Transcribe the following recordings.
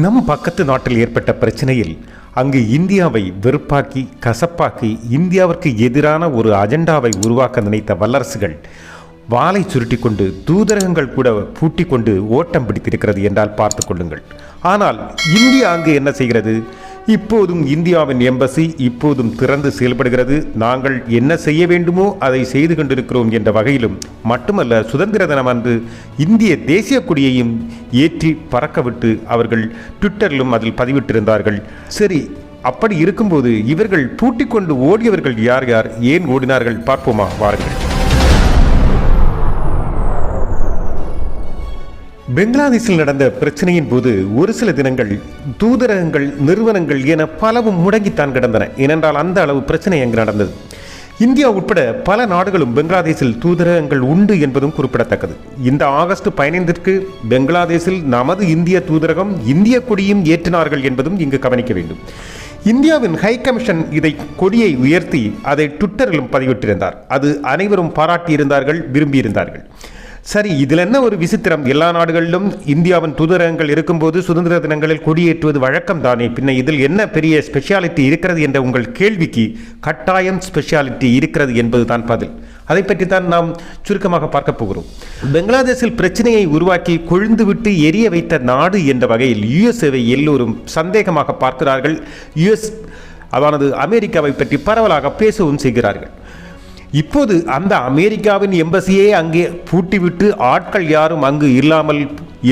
நம் பக்கத்து நாட்டில் ஏற்பட்ட பிரச்சனையில் அங்கு இந்தியாவை வெறுப்பாக்கி கசப்பாக்கி இந்தியாவிற்கு எதிரான ஒரு அஜெண்டாவை உருவாக்க நினைத்த வல்லரசுகள் வாளை சுருட்டிக் கொண்டு தூதரகங்கள் கூட பூட்டி கொண்டு ஓட்டம் பிடித்திருக்கிறது என்றால் பார்த்து கொள்ளுங்கள். ஆனால் இந்தியா அங்கு என்ன செய்கிறது? இப்போதும் இந்தியாவின் எம்பசி இப்போதும் திறந்து செயல்படுகிறது. நாங்கள் என்ன செய்ய வேண்டுமோ அதை செய்து கொண்டிருக்கிறோம் என்ற வகையிலும் மட்டுமல்ல சுதந்திர தினம் அன்று இந்திய தேசிய கொடியையும் ஏற்றி பறக்கவிட்டு அவர்கள் ட்விட்டரிலும் அதில் பதிவிட்டிருந்தார்கள். சரி அப்படி இருக்கும்போது இவர்கள் பூட்டிக் கொண்டு ஓடியவர்கள் யார் யார் ஏன் ஓடினார்கள்? பார்ப்போமா வாருங்கள். பெங்களாதேஷில் நடந்த பிரச்சனையின் போது ஒரு சில தினங்கள் தூதரகங்கள் நிறுவனங்கள் என பலவும் முடங்கித்தான் கிடந்தன. ஏனென்றால் அந்த அளவு பிரச்சனை அங்கு நடந்தது. இந்தியா உட்பட பல நாடுகளும் பெங்களாதேஷில் தூதரகங்கள் உண்டு என்பதும் குறிப்பிடத்தக்கது. இந்த ஆகஸ்ட் பதினைந்திற்கு பெங்களாதேஷில் நமது இந்திய தூதரகம் இந்திய கொடியும் ஏற்றினார்கள் என்பதும் இங்கு கவனிக்க வேண்டும். இந்தியாவின் ஹை கமிஷன் இதை கொடியை உயர்த்தி அதை ட்விட்டரிலும் பதிவிட்டிருந்தார். அது அனைவரும் பாராட்டியிருந்தார்கள் விரும்பியிருந்தார்கள். சரி இதில் என்ன ஒரு விசித்திரம்? எல்லா நாடுகளிலும் இந்தியாவின் தூதரகங்கள் இருக்கும்போது சுதந்திர தினங்களில் கொடியேற்றுவது வழக்கம் தானே பின்ன இதில் என்ன பெரிய ஸ்பெஷாலிட்டி இருக்கிறது என்ற உங்கள் கேள்விக்கு கட்டாயம் ஸ்பெஷாலிட்டி இருக்கிறது என்பதுதான் பதில். அதை பற்றி தான் நாம் சுருக்கமாக பார்க்க போகிறோம். பங்களாதேஷில் பிரச்சனையை உருவாக்கி கொழுந்துவிட்டு எரிய வைத்த நாடு என்ற வகையில் யுஎஸ்ஏவை எல்லோரும் சந்தேகமாக பார்க்கிறார்கள். யுஎஸ் அதானது அமெரிக்காவை பற்றி பரவலாக பேசவும் செய்கிறார்கள். இப்போது அந்த அமெரிக்காவின் எம்பசியே அங்கே பூட்டிவிட்டு ஆட்கள் யாரும் அங்கு இல்லாமல்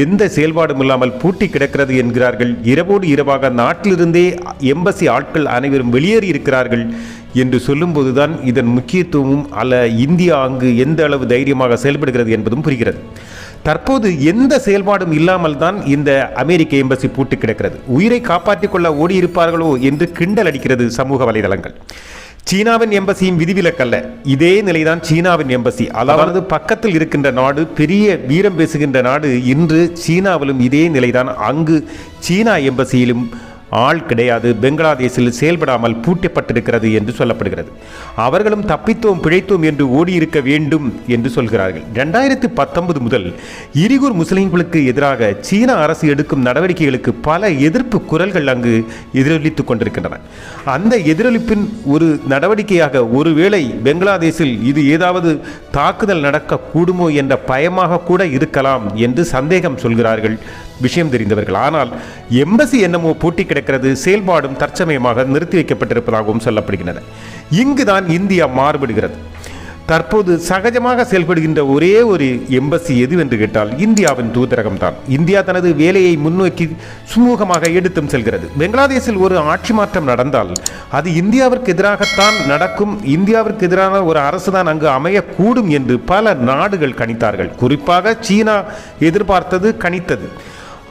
எந்த செயல்பாடும் இல்லாமல் பூட்டி கிடக்கிறது என்கிறார்கள். இரவோடு இரவாக நாட்டிலிருந்தே எம்பசி ஆட்கள் அனைவரும் வெளியேறி இருக்கிறார்கள் என்று சொல்லும்போதுதான் இதன் முக்கியத்துவமும் அல்ல இந்தியா அங்கு எந்த அளவு தைரியமாக செயல்படுகிறது என்பதும் புரிகிறது. தற்போது எந்த செயல்பாடும் இல்லாமல் தான் இந்த அமெரிக்க எம்பசி பூட்டி கிடக்கிறது. உயிரை காப்பாற்றிக் கொள்ள ஓடியிருப்பார்களோ என்று கிண்டல் அடிக்கிறது சமூக வலைதளங்கள். சீனாவின் எம்பசியும் விதிவிலக்கல்ல. இதே நிலைதான் சீனாவின் எம்பசி. அதாவது பக்கத்தில் இருக்கின்ற நாடு பெரிய வீரம் பேசுகின்ற நாடு இன்று சீனாவிலும் இதே நிலைதான். அங்கு சீனா எம்பசியிலும் ஆள் கிடையாது. பெங்களாதேஷில் செயல்படாமல் பூட்டப்பட்டிருக்கிறது என்று சொல்லப்படுகிறது. அவர்களும் தப்பித்தோம் பிழைத்தோம் என்று ஓடியிருக்க வேண்டும் என்று சொல்கிறார்கள். ரெண்டாயிரத்தி பத்தொன்பது முதல் இரிகூர் முஸ்லிம்களுக்கு எதிராக சீன அரசு எடுக்கும் நடவடிக்கைகளுக்கு பல எதிர்ப்பு குரல்கள் அங்கு எதிரொலித்துக் கொண்டிருக்கின்றன. அந்த எதிரொலிப்பின் ஒரு நடவடிக்கையாக ஒருவேளை பெங்களாதேஷில் இது ஏதாவது தாக்குதல் நடக்கக்கூடுமோ என்ற பயமாக கூட இருக்கலாம் என்று சந்தேகம் சொல்கிறார்கள் விஷயம் தெரிந்தவர்கள். ஆனால் எம்பசி என்னமோ பூட்டி கிடக்கிறது செயல்பாடும் தற்சமயமாக நிறுத்தி வைக்கப்பட்டிருப்பதாகவும் சொல்லப்படுகின்றன. இங்குதான் இந்தியா மாறுபடுகிறது. தற்போது சகஜமாக செயல்படுகின்ற ஒரே ஒரு எம்பசி எதுவென்று கேட்டால் இந்தியாவின் தூதரகம் தான் இந்தியா தனது வேலையை முன்னோக்கி சுமூகமாக எடுத்தும் செல்கிறது. பங்களாதேஷில் ஒரு ஆட்சி மாற்றம் நடந்தால் அது இந்தியாவிற்கு எதிராகத்தான் நடக்கும் இந்தியாவிற்கு எதிரான ஒரு அரசு தான் அங்கு அமையக்கூடும் என்று பல நாடுகள் கணித்தார்கள். குறிப்பாக சீனா எதிர்பார்த்தது கணித்தது.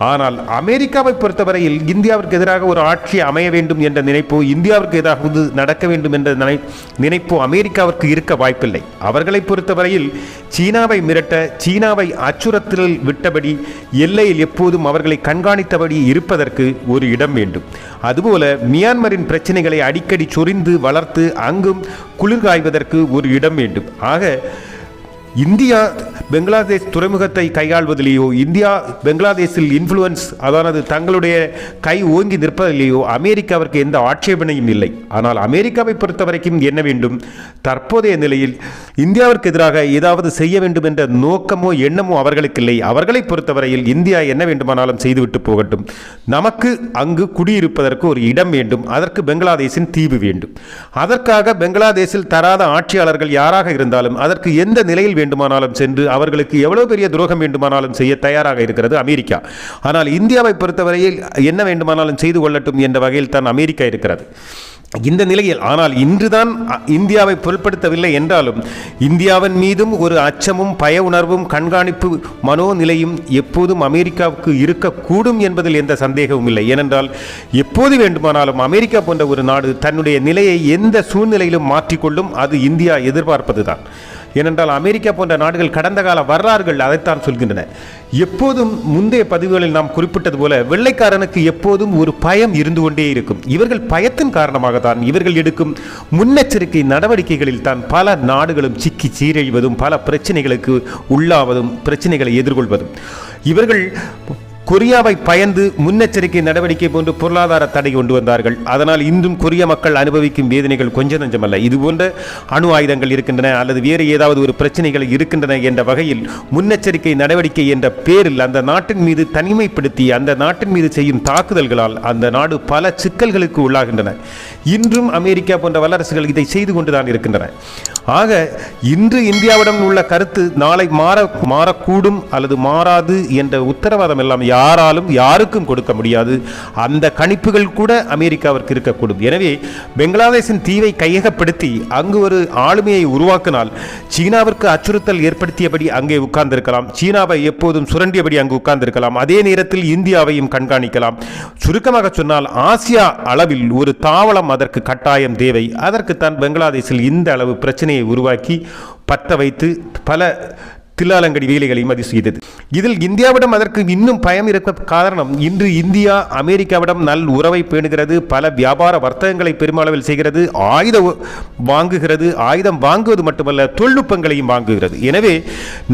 ஆனால் அமெரிக்காவை பொறுத்தவரையில் இந்தியாவிற்கு எதிராக ஒரு ஆட்சி அமைய வேண்டும் என்ற நினைப்போ இந்தியாவிற்கு எதிராக நடக்க வேண்டும் என்ற நினை நினைப்போ அமெரிக்காவிற்கு இருக்க வாய்ப்பில்லை. அவர்களை பொறுத்தவரையில் சீனாவை மிரட்ட சீனாவை அச்சுறுத்தலில் விட்டபடி எல்லையில் எப்போதும் அவர்களை கண்காணித்தபடி இருப்பதற்கு ஒரு இடம் வேண்டும். அதுபோல மியான்மரின் பிரச்சனைகளை அடிக்கடி சொரிந்து வளர்த்து அங்கும் குளிர்காய்வதற்கு ஒரு இடம் வேண்டும். ஆக இந்தியா பெங்களாதேஷ் துறைமுகத்தை கையாள்வதிலேயோ இந்தியா பெங்களாதேஷில் இன்ஃப்ளூயன்ஸ் அதானது தங்களுடைய கை ஓங்கி நிற்பதிலேயோ அமெரிக்காவிற்கு எந்த ஆட்சேபனையும் இல்லை. ஆனால் அமெரிக்காவை பொறுத்தவரைக்கும் என்ன வேண்டும்? தற்போதைய நிலையில் இந்தியாவிற்கு எதிராக ஏதாவது செய்ய வேண்டும் என்ற நோக்கமோ எண்ணமோ அவர்களுக்கு இல்லை. அவர்களை பொறுத்தவரையில் இந்தியா என்ன வேண்டுமானாலும் செய்துவிட்டு போகட்டும். நமக்கு அங்கு குடியிருப்பதற்கு ஒரு இடம் வேண்டும். அதற்கு பெங்களாதேஷின் தீவு வேண்டும். அதற்காக பெங்களாதேஷில் தராத ஆட்சியாளர்கள் யாராக இருந்தாலும் அதற்கு எந்த நிலையில் வேண்டுமானாலும் சென்று அவர்களுக்கு எவ்வளவு பெரிய துரோகம் வேண்டுமானாலும் செய்ய தயாராக இருக்கிறது அமெரிக்கா. ஆனால் இந்தியாவை பொறுத்தவரையில் என்ன வேண்டுமானாலும் செய்து கொள்ளட்டும் என்ற வகையில் தான் அமெரிக்கா இருக்கிறது. இந்த நிலையில் ஆனால் இன்றுதான் இந்தியாவை பொருட்படுத்தவில்லை என்றாலும் இந்தியாவின் மீதும் ஒரு அச்சமும் பய உணர்வும் கண்காணிப்பு மனோநிலையும் எப்போதும் அமெரிக்காவுக்கு இருக்கக்கூடும் என்பதில் எந்த சந்தேகமும் இல்லை. ஏனென்றால் எப்போது வேண்டுமானாலும் அமெரிக்கா போன்ற ஒரு நாடு தன்னுடைய நிலையை எந்த சூழ்நிலையிலும் மாற்றிக்கொள்ளும் அது இந்தியா எதிர்பார்ப்பதுதான். ஏனென்றால் அமெரிக்கா போன்ற நாடுகள் கடந்த கால வரலாறுகள் அதைத்தான் சொல்கின்றன. எப்போதும் முந்தைய பதிவுகளில் நாம் குறிப்பிட்டது போல வெள்ளைக்காரனுக்கு எப்போதும் ஒரு பயம் இருந்து கொண்டே இருக்கும். இவர்கள் பயத்தின் காரணமாக தான் இவர்கள் எடுக்கும் முன்னெச்சரிக்கை நடவடிக்கைகளில் தான் பல நாடுகளும் சிக்கி சீரழிவதும் பல பிரச்சனைகளுக்கு உள்ளாவதும் பிரச்சனைகளை எதிர்கொள்வதும். இவர்கள் கொரியாவை பயந்து முன்னெச்சரிக்கை நடவடிக்கை போன்று பொருளாதார தடை கொண்டு வந்தார்கள். அதனால் இன்றும் கொரிய மக்கள் அனுபவிக்கும் வேதனைகள் கொஞ்ச நஞ்சமல்ல. இது போன்ற அணு ஆயுதங்கள் இருக்கின்றன அல்லது வேறு ஏதாவது ஒரு பிரச்சனைகள் இருக்கின்றன என்ற வகையில் முன்னெச்சரிக்கை நடவடிக்கை என்ற பேரில் அந்த நாட்டின் மீது தனிமைப்படுத்தி அந்த நாட்டின் மீது செய்யும் தாக்குதல்களால் அந்த நாடு பல சிக்கல்களுக்கு உள்ளாகின்றன. இன்றும் அமெரிக்கா போன்ற வல்லரசுகள் இதை செய்து கொண்டுதான் இருக்கின்றன. ஆக இன்று இந்தியாவிடம் உள்ள கருத்து நாளை மாற மாறக்கூடும் அல்லது மாறாது என்ற உத்தரவாதம் எல்லாம் யாராலும் யாருக்கும் கொடுக்க முடியாது. அந்த கணிப்புகள் கூட அமெரிக்காவிற்கு இருக்கக்கூடும். எனவே பங்களாதேஷின் தீவை கையகப்படுத்தி அங்கு ஒரு ஆளுமையை உருவாக்கினால் சீனாவிற்கு அச்சுறுத்தல் ஏற்படுத்தியபடி அங்கே உட்கார்ந்திருக்கலாம். சீனாவை எப்போதும் சுரண்டியபடி அங்கு உட்கார்ந்திருக்கலாம். அதே நேரத்தில் இந்தியாவையும் கண்காணிக்கலாம். சுருக்கமாக சொன்னால் ஆசியா அளவில் ஒரு தாவளம் அதற்கு கட்டாயம் தேவை. அதற்குத்தான் பங்களாதேஷில் இந்த அளவு பிரச்சனையை உருவாக்கி பத்த வைத்து பல தில்லாலங்கடி வேலைகளையும் அது செய்தது. இதில் இந்தியாவிடம் அதற்கு இன்னும் பயம் இருக்க காரணம் இன்று இந்தியா அமெரிக்காவிடம் நல் உறவை பேணுகிறது பல வியாபார வர்த்தகங்களை பெருமளவில் செய்கிறது ஆயுத வாங்குகிறது ஆயுதம் வாங்குவது மட்டுமல்ல தொழில்நுட்பங்களையும் வாங்குகிறது. எனவே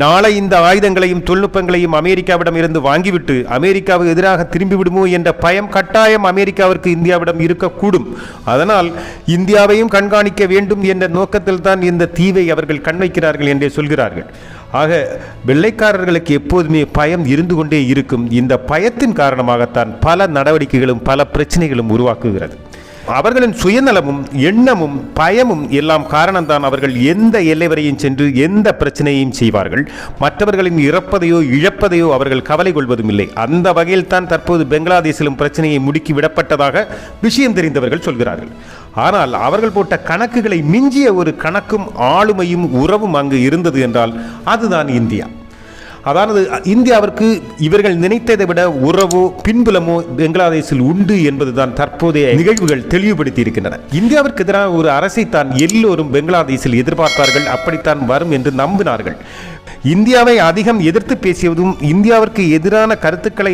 நாளை இந்த ஆயுதங்களையும் தொழில்நுட்பங்களையும் அமெரிக்காவிடம் இருந்து வாங்கிவிட்டு அமெரிக்காவுக்கு எதிராக திரும்பிவிடுமோ என்ற பயம் கட்டாயம் அமெரிக்காவிற்கு இந்தியாவிடம் இருக்கக்கூடும். அதனால் இந்தியாவையும் கண்காணிக்க வேண்டும் என்ற நோக்கத்தில் தான் இந்த தீவை அவர்கள் கண் வைக்கிறார்கள் என்றே சொல்கிறார்கள். ஆக வெள்ளைக்காரர்களுக்கு எப்போதுமே பயம் இருந்து கொண்டே இருக்கும். இந்த பயத்தின் காரணமாகத்தான் பல நடவடிக்கைகளும் பல பிரச்சனைகளும் உருவாக்குகிறது. அவர்களின் சுயநலமும் எண்ணமும் பயமும் எல்லாம் காரணம்தான் அவர்கள் எந்த எல்லை வரையும் சென்று எந்த பிரச்சனையையும் செய்வார்கள். மற்றவர்களின் இறப்பதையோ இழப்பதையோ அவர்கள் கவலை கொள்வதும் இல்லை அந்த வகையில் தான் தற்போது பெங்களாதேசிலும் பிரச்சனையை முடுக்கி விடப்பட்டதாக விஷயம் தெரிந்தவர்கள் சொல்கிறார்கள். ஆனால் அவர்கள் போட்ட கணக்குகளை மிஞ்சிய ஒரு கணக்கும் ஆளுமையும் உறவும் அங்கு இருந்தது என்றால் அதுதான் இந்தியா. அதாவது இந்தியாவிற்கு இவர்கள் நினைத்ததை விட உறவோ பின்புலமோ பங்களாதேஷில் உண்டு என்பதுதான் தற்போதைய நிகழ்வுகள் தெளிவுபடுத்தி இருக்கின்றன இந்தியாவிற்கு எதிரான ஒரு அரசை தான் எல்லோரும் பங்களாதேஷில் எதிர்பார்த்தார்கள் அப்படித்தான் வரும் என்று நம்பினார்கள். இந்தியாவை அதிகம் எதிர்த்து பேசியதும் இந்தியாவிற்கு எதிரான கருத்துக்களை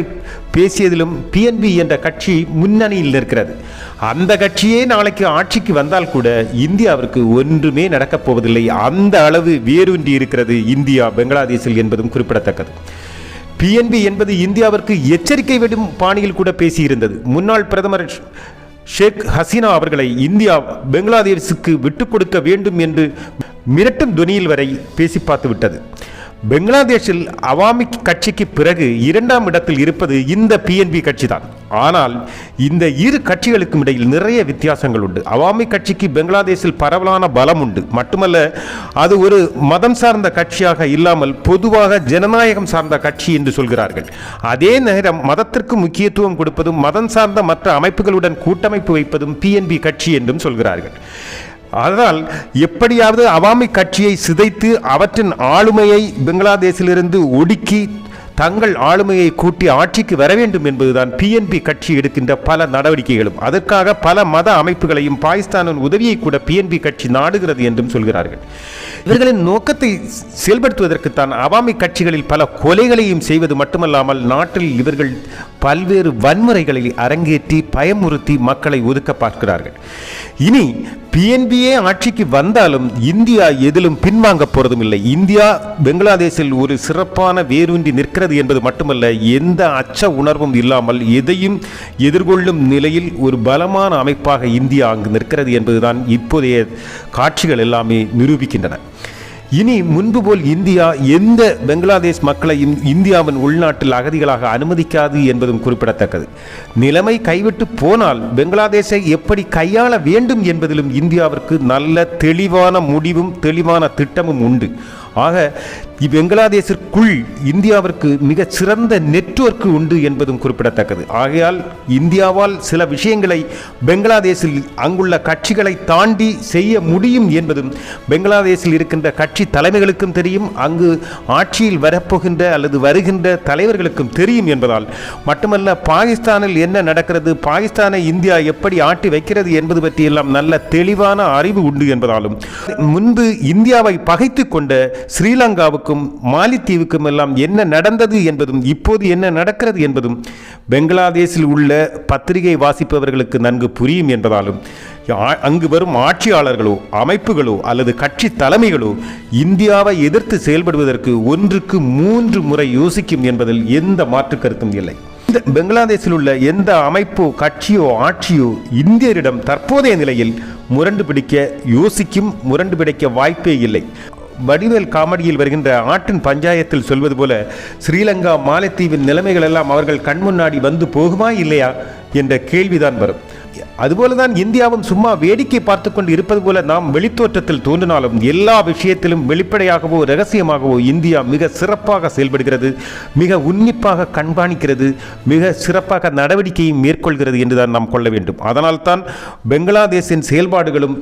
பேசியதிலும் பிஎன்பி என்ற கட்சி முன்னணியில் இருக்கிறது அந்த கட்சியே நாளைக்கு ஆட்சிக்கு வந்தால் கூட இந்தியாவிற்கு ஒன்றுமே நடக்கப் போவதில்லை. அந்த அளவு வேரூன்றி இருக்கிறது இந்தியா பங்களாதேஷில் என்பதும் குறிப்பிடத்தக்கது. பிஎன்பி என்பது இந்தியாவிற்கு எச்சரிக்கை விடும் பாணியில் கூட பேசியிருந்தது. முன்னாள் பிரதமர் ஷேக் ஹசீனா அவர்களை இந்தியா பங்களாதேஷுக்கு விட்டுக் கொடுக்க வேண்டும் என்று மிரட்டும் துணியில் வரை பேசி பார்த்து விட்டது பெங்களாதேஷில் அவாமி கட்சிக்கு பிறகு இரண்டாம் இடத்தில் இருப்பது இந்த பிஎன்பி கட்சி தான் ஆனால் இந்த இரு கட்சிகளுக்கும் இடையில் நிறைய வித்தியாசங்கள் உண்டு. அவாமி கட்சிக்கு பங்களாதேஷில் பரவலான பலம் உண்டு. மட்டுமல்ல அது ஒரு மதம் சார்ந்த கட்சியாக இல்லாமல் பொதுவாக ஜனநாயகம் சார்ந்த கட்சி என்று சொல்கிறார்கள். அதே நேரம் மதத்திற்கு முக்கியத்துவம் கொடுப்பதும் மதம் சார்ந்த மற்ற அமைப்புகளுடன் கூட்டமைப்பு வைப்பதும் பிஎன்பி கட்சி என்றும் சொல்கிறார்கள். அதனால் எப்படியாவது அவாமி கட்சியை சிதைத்து அவற்றின் ஆளுமையை பங்களாதேஷிலிருந்து ஒடுக்கி தங்கள் ஆளுமையை கூட்டி ஆட்சிக்கு வர வேண்டும் என்பதுதான் பிஎன்பி கட்சி எடுக்கின்ற பல நடவடிக்கைகளும். அதற்காக பல மத அமைப்புகளையும் பாகிஸ்தானின் உதவியை கூட பிஎன்பி கட்சி நாடுகிறது என்றும் சொல்கிறார்கள். இவர்களின் நோக்கத்தை செயல்படுத்துவதற்குத்தான் அவாமி கட்சிகளில் பல கொலைகளையும் செய்வது மட்டுமல்லாமல் நாட்டில் இவர்கள் பல்வேறு வன்முறைகளில் அரங்கேற்றி பயமுறுத்தி மக்களை ஒதுக்க பார்க்கிறார்கள். இனி பிஎன்பியே ஆட்சிக்கு வந்தாலும் இந்தியா எதிலும் பின்வாங்க போறதும் இல்லை இந்தியா பங்களாதேஷில் ஒரு சிறப்பான வேரூன்றி நிற்கிறது என்பது மட்டுமல்ல எந்த அச்ச உணர்வும் இல்லாமல் எதையும் எதிர்கொள்ளும் நிலையில் ஒரு பலமான அமைப்பாக இந்தியா அங்கு நிற்கிறது என்பதுதான் இப்போதைய காட்சிகள் எல்லாமே நிரூபிக்கின்றன. இனி முன்பு போல் இந்தியா எந்த பெங்களாதேஷ் மக்களையும் இந்தியாவின் உள்நாட்டில் அகதிகளாக அனுமதிக்காது என்பதும் குறிப்பிடத்தக்கது. நிலைமை கைவிட்டு போனால் பெங்களாதேஷை எப்படி கையாள வேண்டும் என்பதிலும் இந்தியாவிற்கு நல்ல தெளிவான முடிவும் தெளிவான திட்டமும் உண்டு. ஆக பெங்களாதேஷிற்குள் இந்தியாவிற்கு மிக சிறந்த நெட்வொர்க் உண்டு என்பதும் குறிப்பிடத்தக்கது. ஆகையால் இந்தியாவால் சில விஷயங்களை பெங்களாதேஷில் அங்குள்ள கட்சிகளை தாண்டி செய்ய முடியும் என்பதும் பெங்களாதேஷில் இருக்கின்ற கட்சி தலைமைகளுக்கும் தெரியும் அங்கு ஆட்சியில் வரப்போகின்ற அல்லது வருகின்ற தலைவர்களுக்கும் தெரியும் என்பதால். மட்டுமல்ல பாகிஸ்தானில் என்ன நடக்கிறது பாகிஸ்தானை இந்தியா எப்படி ஆட்டி வைக்கிறது என்பது பற்றியெல்லாம் நல்ல தெளிவான அறிவு உண்டு என்பதாலும். முன்பு இந்தியாவை பகைத்து கொண்ட ஸ்ரீலங்காவுக்கும் மாலித்தீவுக்கும் எல்லாம் என்ன நடந்தது என்பதும் இப்போது என்ன நடக்கிறது என்பதும் பங்களாதேஷில் உள்ள பத்திரிகை வாசிப்பவர்களுக்கு நன்கு புரியும் என்பதாலும் அங்கு வரும் ஆட்சியாளர்களோ அமைப்புகளோ அல்லது கட்சி தலைமைகளோ இந்தியாவை எதிர்த்து செயல்படுவதற்கு ஒன்றுக்கு மூன்று முறை யோசிக்கும் என்பதில் எந்த மாற்று கருத்தும் இல்லை. இந்த பங்களாதேஷில் உள்ள எந்த அமைப்போ கட்சியோ ஆட்சியோ இந்தியரிடம் தற்போதைய நிலையில் முரண்டு பிடிக்க யோசிக்கும் முரண்டு பிடிக்க வாய்ப்பே இல்லை. வடிவேல் காமெடியில் வருகின்ற ஆட்டின் பஞ்சாயத்தில் சொல்வது போல ஸ்ரீலங்கா மாலத்தீவின் நிலைமைகள் எல்லாம் அவர்கள் கண் முன்னாடி வந்து போகுமா இல்லையா என்ற கேள்விதான் வரும். அதுபோலதான் இந்தியாவும் சும்மா வேடிக்கை பார்த்து கொண்டு இருப்பது போல நாம் வெளித்தோற்றத்தில் தோன்றினாலும் எல்லா விஷயத்திலும் வெளிப்படையாகவோ ரகசியமாகவோ இந்தியா மிக சிறப்பாக செயல்படுகிறது மிக உன்னிப்பாக கண்காணிக்கிறது மிக சிறப்பாக நடவடிக்கையும் மேற்கொள்கிறது என்றுதான் நாம் கொள்ள வேண்டும். அதனால்தான் பங்களாதேஷின் செயல்பாடுகளும்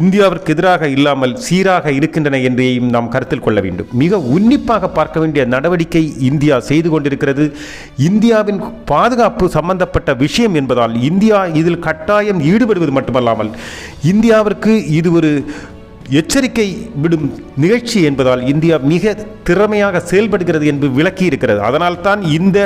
இந்தியாவிற்கு எதிராக இல்லாமல் சீராக இருக்கின்றன என்றையும் நாம் கருத்தில் கொள்ள வேண்டும். மிக உன்னிப்பாக பார்க்க வேண்டிய நடவடிக்கை இந்தியா செய்து கொண்டிருக்கிறது. இந்தியாவின் பாதுகாப்பு சம்பந்தப்பட்ட விஷயம் என்பதால் இந்தியா இதில் கட்டாயம் ஈடுபடுவது மட்டுமல்லாமல் இந்தியாவிற்கு இது ஒரு எச்சரிக்கை விடும் நிகழ்ச்சி என்பதால் இந்தியா மிக திறமையாக செயல்படுகிறது என்று விளக்கி இருக்கிறது. அதனால்தான் இந்த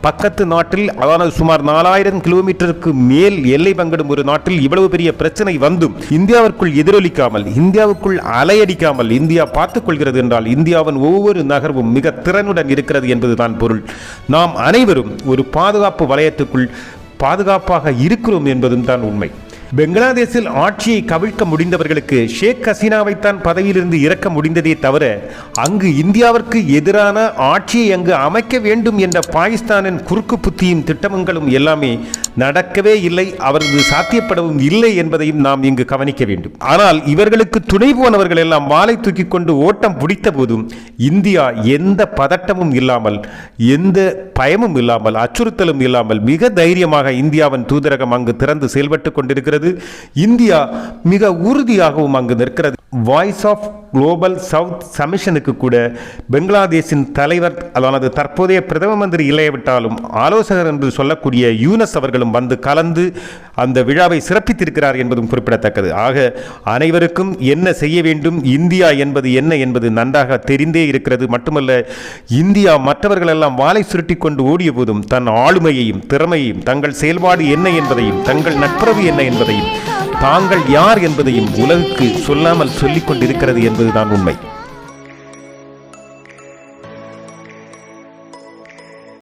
பக்கத்து நாட்டில் அதாவது சுமார் நாலாயிரம் கிலோமீட்டருக்கு மேல் எல்லை பங்கிடும் ஒரு நாட்டில் இவ்வளவு பெரிய பிரச்சனை வந்தும் இந்தியாவிற்குள் எதிரொலிக்காமல் இந்தியாவுக்குள் அலையடிக்காமல் இந்தியா பார்த்துக் கொள்கிறது என்றால் இந்தியாவின் ஒவ்வொரு நகர்வும் மிக திறனுடன் இருக்கிறது என்பதுதான் பொருள். நாம் அனைவரும் ஒரு பாதுகாப்பு வலயத்துக்குள் பாதுகாப்பாக இருக்கிறோம் என்பதும் தான் உண்மை. பங்களாதேஷில் ஆட்சியை கவிழ்க்க முடிந்தவர்களுக்கு ஷேக் ஹசீனாவைத்தான் பதவியிலிருந்து இறக்க முடிந்ததே தவிர அங்கு இந்தியாவிற்கு எதிரான ஆட்சியை அங்கு அமைக்க வேண்டும் என்ற பாகிஸ்தானின் குறுக்கு புத்தியும் திட்டமங்களும் எல்லாமே நடக்கவே இல்லை அவரது சாத்தியப்படவும் இல்லை என்பதையும் நாம் இங்கு கவனிக்க வேண்டும். ஆனால் இவர்களுக்கு துணை போனவர்கள் எல்லாம் வாளை தூக்கி கொண்டு ஓட்டம் பிடித்த போதும் இந்தியா எந்த பதட்டமும் இல்லாமல் எந்த பயமும் இல்லாமல் அச்சுறுத்தலும் இல்லாமல் மிக தைரியமாக இந்தியாவின் தூதரகம் அங்கு திறந்து செயல்பட்டு கொண்டிருக்கிறது. இந்தியா மிக உறுதியாகவும் அங்கு நிற்கிறது. வாய்ஸ் ஆஃப் குளோபல் சவுத் சமிஷனுக்கு கூட பங்களாதேஷின் தலைவர் அதாவது தற்போதைய பிரதம மந்திரி இல்லையவிட்டாலும் ஆலோசகர் என்று சொல்லக்கூடிய யூனஸ் அவர்களும் வந்து கலந்து அந்த விழாவை சிறப்பித்திருக்கிறார் என்பதும் குறிப்பிடத்தக்கது. ஆக அனைவருக்கும் என்ன செய்ய வேண்டும் இந்தியா என்பது என்ன என்பது நன்றாக தெரிந்தே இருக்கிறது. மட்டுமல்ல இந்தியா மற்றவர்கள் எல்லாம் வாளை சுருட்டி கொண்டு ஓடிய போதும் தன் ஆளுமையையும் திறமையையும் தங்கள் செயல்பாடு என்ன என்பதையும் தங்கள் நட்புறவு என்ன என்பதையும் தாங்கள் யார் என்பதையும் உலகுக்கு சொல்லாமல் சொல்லிக் கொண்டிருக்கிறது என்பதுதான் உண்மை.